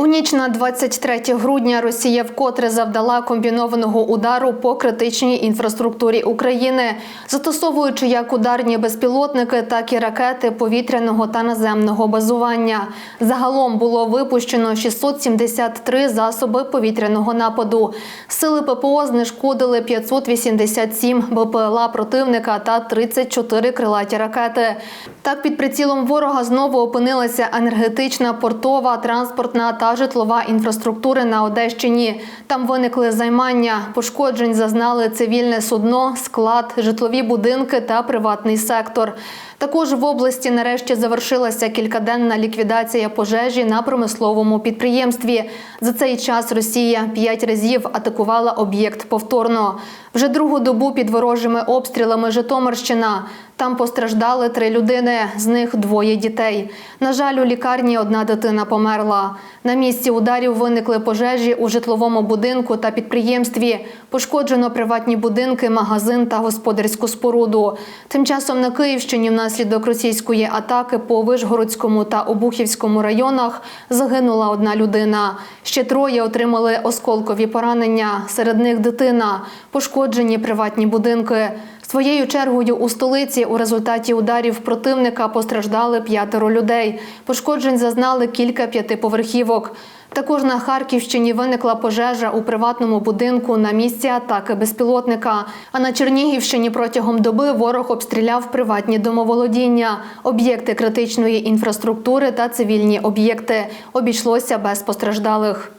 У ніч на 23 грудня Росія вкотре завдала комбінованого удару по критичній інфраструктурі України, застосовуючи як ударні безпілотники, так і ракети повітряного та наземного базування. Загалом було випущено 673 засоби повітряного нападу. Сили ППО знешкодили 587 БПЛА противника та 34 крилаті ракети. Так під прицілом ворога знову опинилася енергетична, портова, транспортна та житлова інфраструктури на Одещині. Там виникли займання. Пошкоджень зазнали цивільне судно, склад, житлові будинки та приватний сектор. Також в області нарешті завершилася кількаденна ліквідація пожежі на промисловому підприємстві. За цей час Росія п'ять разів атакувала об'єкт повторно. Вже другу добу під ворожими обстрілами Житомирщина. Там постраждали три людини, з них двоє дітей. На жаль, у лікарні одна дитина померла. На місці ударів виникли пожежі у житловому будинку та підприємстві. Пошкоджено приватні будинки, магазин та господарську споруду. Тим часом на Київщині внаслідок російської атаки по Вишгородському та Обухівському районах загинула одна людина. Ще троє отримали осколкові поранення. Серед них дитина. Пошкоджені приватні будинки. Своєю чергою у столиці у результаті ударів противника постраждали п'ятеро людей. Пошкоджень зазнали кілька п'ятиповерхівок. Також на Харківщині виникла пожежа у приватному будинку на місці атаки безпілотника. А на Чернігівщині протягом доби ворог обстріляв приватні домоволодіння, об'єкти критичної інфраструктури та цивільні об'єкти. Обійшлося без постраждалих.